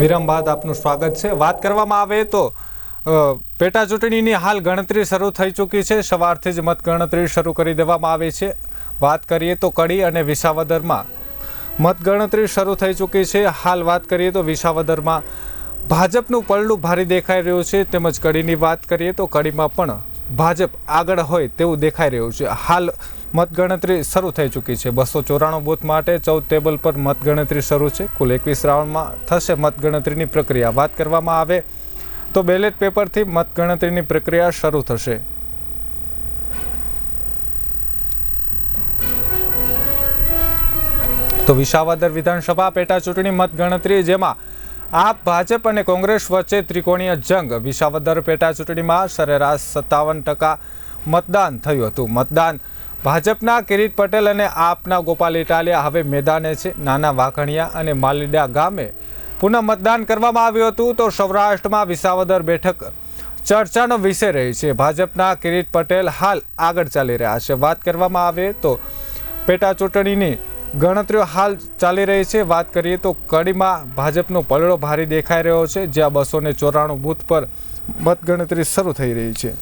વિરામ બાદ આપનું સ્વાગત છે. વાત કરવામાં આવે તો પેટા ચૂંટણીની હાલ ગણતરી શરૂ થઈ ચૂકી છે. સવારથી જ મતગણતરી શરૂ કરી દેવામાં આવી છે. વાત કરીએ તો કડી અને વિસાવદરમાં. મતગણતરી શરૂ થઈ ચૂકી છે. હાલ વાત કરીએ તો વિસાવદરમાં. ભાજપનું પલડું ભારે દેખાઈ રહ્યું છે. તેમજ કડીની વાત કરીએ તો કડીમાં પણ ભાજપ આગળ હોય તેવું દેખાઈ રહ્યું છે. હાલ મતગણતરી શરૂ થઈ ચૂકી છે. બસો ચોરાણું બૂથ માટે ચૌદ ટેબલ પર મતગણતરી શરૂ છે. કુલ એકવીસ રાઉન્ડમાં થશે મતગણતરીની પ્રક્રિયા. વાત કરવામાં આવે તો બેલેટ પેપરથી મતગણતરીની પ્રક્રિયા શરૂ થશે. તો વિસાવદર વિધાનસભા પેટા ચૂંટણી મતગણતરી, જેમાં આપ ભાજપ અને કોંગ્રેસ વચ્ચે ત્રિકોણીય જંગ. વિસાવદર પેટા ચૂંટણીમાં સરેરાશ સત્તાવન ટકા મતદાન થયું હતું. મતદાન ભાજપના કિરીટ પટેલ અને આપના ગોપાલ ઇટાલિયા હવે મેદાને છે. નાના વાઘણિયા અને માલીડા ગામે પુનઃ મતદાન કરવામાં આવ્યું હતું તો સૌરાષ્ટ્રમાં વિસાવદર બેઠક ચર્ચાનો વિષય રહી છે. ભાજપના કિરીટ પટેલ હાલ આગળ ચાલી રહ્યા છે. વાત કરવામાં આવે તો પેટા ચૂંટણીની ગણતરીઓ હાલ ચાલી રહી છે. વાત કરીએ તો કડીમાં ભાજપનો પલડો ભારી દેખાઈ રહ્યો છે, જ્યાં બસો ને ચોરાણું બૂથ પર મતગણતરી શરૂ થઈ રહી છે.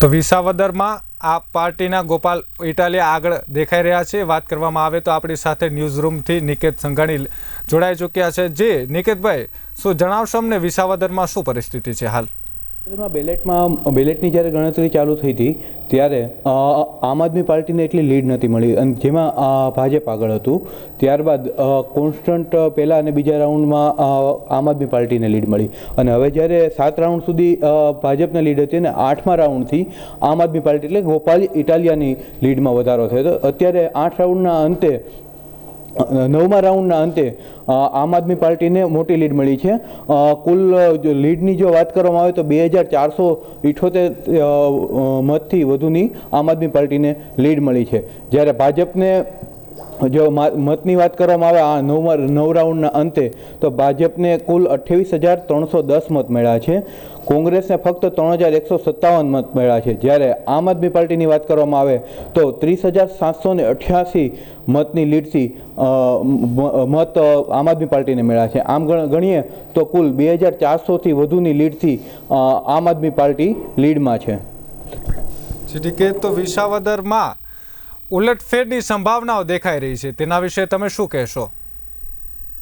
તો વિસાવદરમાં આ પાર્ટીના ગોપાલ ઇટાલિયા આગળ દેખાઈ રહ્યા છે. વાત કરવામાં આવે તો આપણી સાથે ન્યૂઝ રૂમથી નિકેત સંઘાણી જોડાઈ ચૂક્યા છે. જે, નિકેતભાઈ, શું જણાવશો અમને વિસાવદરમાં શું પરિસ્થિતિ છે હાલ? માં બેલેટમાં, બેલેટની જ્યારે ગણતરી ચાલુ થઈ હતી, ત્યારે આમ આદમી પાર્ટીને એટલી લીડ નથી મળી. અને જેમાં ભાજપ આગળ હતું. ત્યારબાદ કોન્સ્ટન્ટ પહેલા અને બીજા રાઉન્ડમાં આમ આદમી પાર્ટીને લીડ મળી. અને હવે જ્યારે સાત રાઉન્ડ સુધી ભાજપને લીડ હતી અને આઠમા રાઉન્ડથી આમ આદમી પાર્ટી, એટલે ગોપાલ ઇટાલિયાની લીડમાં વધારો થયો હતો. અત્યારે આઠ રાઉન્ડના અંતે નવમા રાઉન્ડના અંતે આમ આદમી પાર્ટીને મોટી લીડ મળી છે. કુલ લીડની જો વાત કરવામાં આવે તો બે હજાર ચારસો ઇઠોતેર મતથી વધુની આમ આદમી પાર્ટીને લીડ મળી છે. જ્યારે ભાજપને જો મતની વાત કરવામાં આવે, આ નવ નવ રાઉન્ડના અંતે, તો ભાજપને કુલ અઠ્યાવીસ હજાર ત્રણસો દસ મત મળ્યા છે. કોંગ્રેસને ફક્ત ત્રણ હજાર એકસો સત્તાવન મત મળ્યા છે. જ્યારે આમ આદમી પાર્ટીની વાત કરવામાં આવે, તો ત્રીસ હજાર સાતસો ને અઠ્યાસી મતની લીડથી મત આમ આદમી પાર્ટીને મળ્યા છે. આમ ગણીએ, તો કુલ બે હજાર ચારસોથી વધુની લીડથી આમ આદમી પાર્ટી લીડમાં છે. તો વિસાવદરમાં ઉલટફેરની સંભાવનાઓ દેખાઈ રહી છે. તેના વિશે તમે શું કહેશો?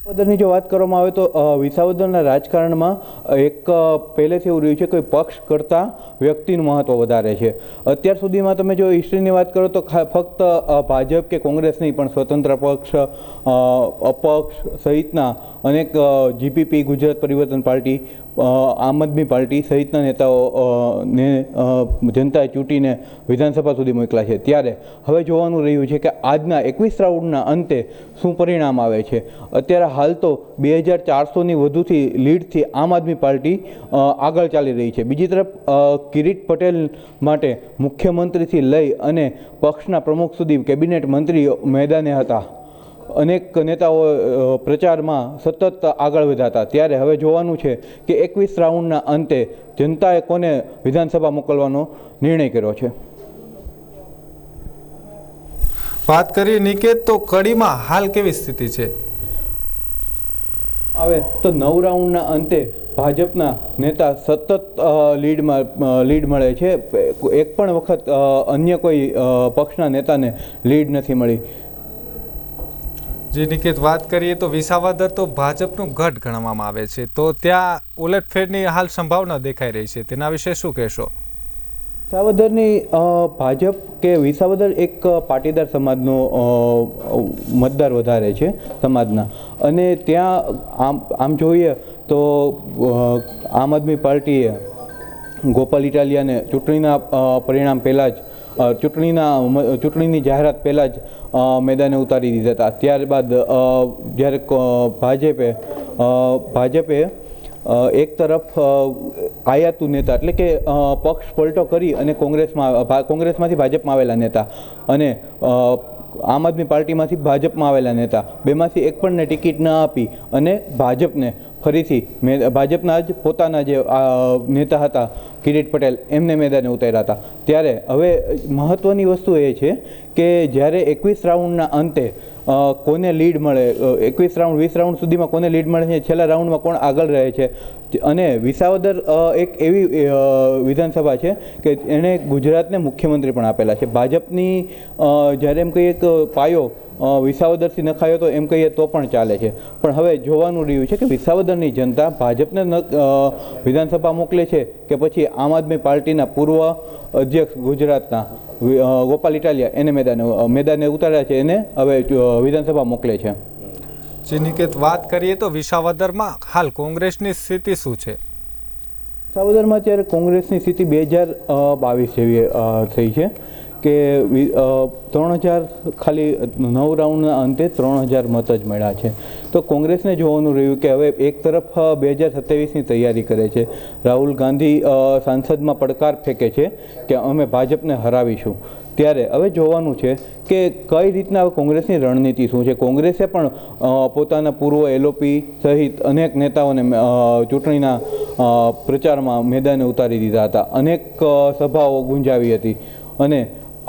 વિસાવદરની જો વાત કરવામાં આવે તો વિસાવદરના રાજકારણમાં એક પહેલેથી એવું રહ્યું છે કે પક્ષ કરતાં વ્યક્તિનું મહત્ત્વ વધારે છે. અત્યાર સુધીમાં તમે જો હિસ્ટ્રીની વાત કરો તો ફક્ત ભાજપ કે કોંગ્રેસ નહીં, પણ સ્વતંત્ર પક્ષ અપક્ષ સહિતના અનેક જીપીપી, ગુજરાત પરિવર્તન પાર્ટી આમ આદમી પાર્ટી સહિતના નેતાઓ ને જનતાએ ચૂંટીને વિધાનસભા સુધી મોકલા છે. ત્યારે હવે જોવાનું રહ્યું છે કે આજના એકવીસ રાઉન્ડના અંતે શું પરિણામ આવે છે? અત્યારે હાલ તો બે હજાર ચારસોની વધુથી લીડથી આમ આદમી પાર્ટી આગળ ચાલી રહી છે. બીજી તરફ કિરીટ પટેલ માટે મુખ્યમંત્રીથી લઈ અને પક્ષના પ્રમુખ સુધી કેબિનેટ મંત્રી મેદાને હતા. અનેક નેતાઓ પ્રચારમાં સતત આગળ વધ્યા ત્યારે હવે જોવાનું છે કે એકવીસ રાઉન્ડના અંતે જનતાએ કોને વિધાનસભા મોકલવાનો નિર્ણય કર્યો છે? વાત કરીએ નિકેત, તો કડીમાં હાલ કેવી સ્થિતિ છે? આવે, તો નવ રાઉન્ડના અંતે ભાજપના નેતા સતત લીડમાં લીડ મળે છે. એક પણ વખત અન્ય કોઈ પક્ષના નેતાને લીડ નથી મળી. જે, નિકેત, વાત કરીએ તો વિસાવાદર તો ભાજપનું ગઢ ગણવામાં આવે છે. તો ત્યાં ઉલટફેરની હાલ સંભાવના દેખાઈ રહી છે. તેના વિશે શું કહેશો? વિસાવદરની ભાજપ કે વિસાવદર એક પાટીદાર સમાજનો મતદાર વધારે છે સમાજના. અને ત્યાં આમ આમ જોઈએ તો આમ આદમી પાર્ટીએ ગોપાલ ઇટાલિયાને ચૂંટણીના પરિણામ પહેલાં જ ચૂંટણીના ચૂંટણીની જાહેરાત પહેલાં જ મેદાને ઉતારી દીધા હતા. ત્યારબાદ જ્યારે ભાજપે ભાજપે એક તરફ આયાતુ નેતા એટલે કે પક્ષ પલટો કરી અને કોંગ્રેસમાં કોંગ્રેસમાંથી ભાજપમાં આવેલા નેતા અને આમ આદમી પાર્ટીમાંથી ભાજપમાં આવેલા નેતા બેમાંથી એક પણને ટિકિટ ન આપી અને ભાજપને ફરીથી મે, ભાજપના જ પોતાના જે નેતા હતા, કિરીટ પટેલ, એમને મેદાને ઉતાર્યા હતા. ત્યારે હવે મહત્ત્વની વસ્તુ એ છે કે જ્યારે એકવીસ રાઉન્ડના અંતે કોને લીડ મળે? એકવીસ રાઉન્ડ વીસ રાઉન્ડ સુધીમાં કોને લીડ મળે છે? છેલ્લા રાઉન્ડમાં કોણ આગળ રહે છે? અને વિસાવદર એક એવી વિધાનસભા છે કે એણે ગુજરાતને મુખ્યમંત્રી પણ આપેલા છે. ભાજપની જ્યારે એમ કહીએ કે પાયો વિસાવદરથી નખાયો તો એમ કહીએ તો પણ ચાલે છે. પણ હવે જોવાનું રહ્યું છે કે વિસાવદરની જનતા ભાજપને વિધાનસભા મોકલે છે કે પછી આમ આદમી પાર્ટીના પૂર્વ અધ્યક્ષ ગુજરાતના ગોપાલ ઇટાલિયા એને મેદાને મેદાને ઉતાર્યા છે એને હવે વિધાનસભા મોકલે છે. જે નિકેત વાત કરીએ તો વિસાવદરમાં હાલ કોંગ્રેસની સ્થિતિ શું છે? વિસાવદરમાં અત્યારે કોંગ્રેસની સ્થિતિ બે હજાર બાવીસ જેવી થઈ છે કે ત્રણ હજાર ખાલી નવ રાઉન્ડના અંતે ત્રણ હજાર મત જ મળ્યા છે. તો કોંગ્રેસને જોવાનું રહ્યું કે હવે એક તરફ બે હજાર સત્યાવીસની તૈયારી કરે છે. રાહુલ ગાંધી સાંસદમાં પડકાર ફેંકે છે કે અમે ભાજપને હરાવીશું. ત્યારે હવે જોવાનું છે કે કઈ રીતના હવે કોંગ્રેસની રણનીતિ શું છે? કોંગ્રેસે પણ પોતાના પૂર્વ એલઓપી સહિત અનેક નેતાઓને ચૂંટણીના પ્રચારમાં મેદાને ઉતારી દીધા હતા. અનેક સભાઓ ગુંજાવી હતી. અને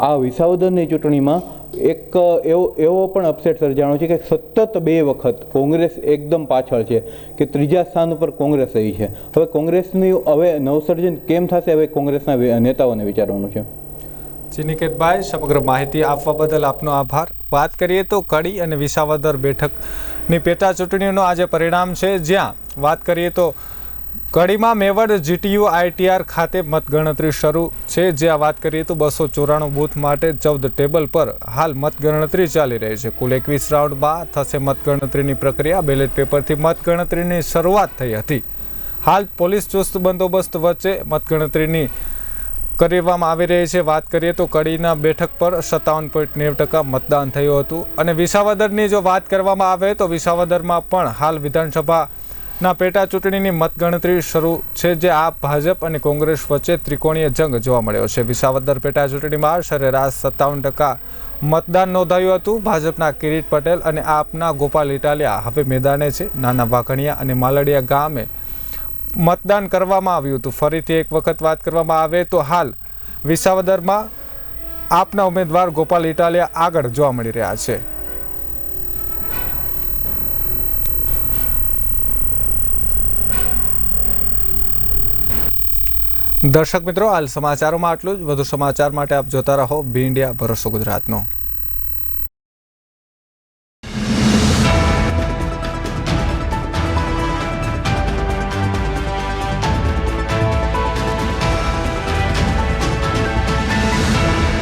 આ વિસાવદરની ચૂંટણીમાં એક, એવો એવો પણ અપસેટ સર્જાણો છે કે સતત બે વખત કોંગ્રેસ એકદમ પાછળ છે કે ત્રીજા સ્થાન ઉપર કોંગ્રેસ રહી છે. હવે કોંગ્રેસની હવે નવસર્જન કેમ થશે હવે કોંગ્રેસના નેતાઓને વિચારવાનું છે. ચિનિકેતભાઈ, સમગ્ર માહિતી આપવા બદલ આપનો આભાર. વાત કરીએ તો કડી અને વિસાવદર બેઠકની પેટા ચૂંટણીનું આજે પરિણામ છે. જ્યાં વાત કરીએ તો કડીમાં મેવડ જીટીયુ આઈટીઆર ખાતે મતગણતરી શરૂ છે. જ્યાં વાત કરીએ તો બસો ચોરાણું બૂથ માટે ચૌદ ટેબલ પર હાલ મતગણતરી ચાલી રહી છે. કુલ એકવીસ રાઉન્ડમાં થશે મતગણતરીની પ્રક્રિયા. બેલેટ પેપરથી મતગણતરીની શરૂઆત થઈ હતી. હાલ પોલીસ ચુસ્ત બંદોબસ્ત વચ્ચે મતગણતરીની કરવામાં આવી રહી છે. વાત કરીએ તો કડીના બેઠક પર સત્તાવન પોઈન્ટ નેવું ટકા મતદાન થયું હતું. અને વિસાવદરની જો વાત કરવામાં આવે તો વિસાવદરમાં પણ હાલ વિધાનસભાના પેટા ચૂંટણીની મતગણતરી શરૂ છે જે આપ ભાજપ અને કોંગ્રેસ વચ્ચે ત્રિકોણીય જંગ જોવા મળ્યો છે. વિસાવદર પેટા ચૂંટણીમાં સરેરાશ સત્તાવન ટકા મતદાન નોંધાયું હતું. ભાજપના કિરીટ પટેલ અને આપના ગોપાલ ઇટાલિયા હવે મેદાને છે. નાના વાઘણિયા અને માલડિયા ગામે મતદાન કરવામાં આવ્યું હતું. ફરીથી એક વખત વાત કરવામાં આવે તો હાલ વિસાવદરમાં આપના ઉમેદવાર ગોપાલ ઇટાલિયા આગળ જોવા મળી રહ્યા છે. દર્શક મિત્રો, હાલ સમાચારોમાં આટલું જ. વધુ સમાચાર માટે આપ જોતા રહો બી ઇન્ડિયા, ભરોસો ગુજરાતનો.